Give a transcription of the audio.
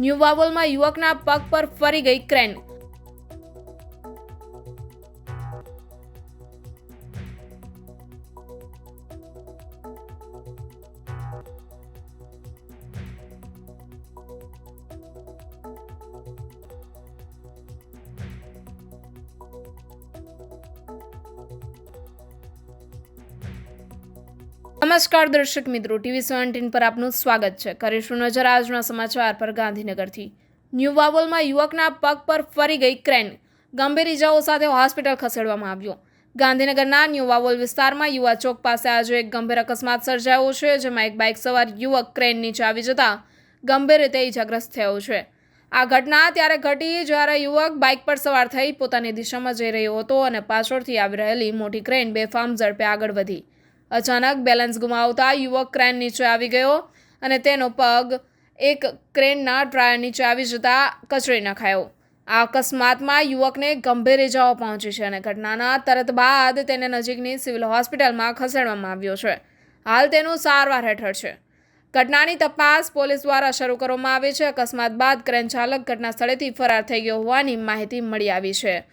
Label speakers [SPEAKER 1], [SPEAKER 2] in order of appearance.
[SPEAKER 1] New વાવોલમાં યુવકના પગ પર ફરી ગઈ ક્રેન. નમસ્કાર દર્શક મિત્રો, ટીવી સેવન્ટીન પર આપનું સ્વાગત છે. કરીશું નજર આજના સમાચાર પર ગાંધીનગરથી. ન્યૂ વાવોલમાં યુવકના પગ પર ફરી ગઈ ક્રેન. ગંભીર ઇજાઓ સાથે હોસ્પિટલ ખસેડવામાં આવ્યો. ગાંધીનગરના ન્યૂ વાવોલ વિસ્તારમાં યુવા ચોક પાસે આજે એક ગંભીર અકસ્માત સર્જાયો છે, જેમાં એક બાઇક સવાર યુવક ક્રેન નીચે આવી જતા ગંભીર રીતે ઇજાગ્રસ્ત થયો છે. આ ઘટના ત્યારે ઘટી જ્યારે યુવક બાઇક પર સવાર થઈ પોતાની દિશામાં જઈ રહ્યો હતો અને પાછળથી આવી રહેલી મોટી ક્રેન બેફામ ઝડપે આગળ વધી. અચાનક બેલેન્સ ગુમાવતા યુવક ક્રેન નીચે આવી ગયો અને તેનો પગ એક ક્રેનના ટાયર નીચે આવી જતા કચડી નખાયો. આ અકસ્માતમાં યુવકને ગંભીર ઇજાઓ પહોંચી છે અને ઘટનાના તરત બાદ તેને નજીકની સિવિલ હોસ્પિટલમાં ખસેડવામાં આવ્યો છે. હાલ તેનું સારવાર હેઠળ છે. ઘટનાની તપાસ પોલીસ દ્વારા શરૂ કરવામાં આવી છે. અકસ્માત બાદ ક્રેન ચાલક ઘટના સ્થળેથી ફરાર થઈ ગયો હોવાની માહિતી મળી આવી છે.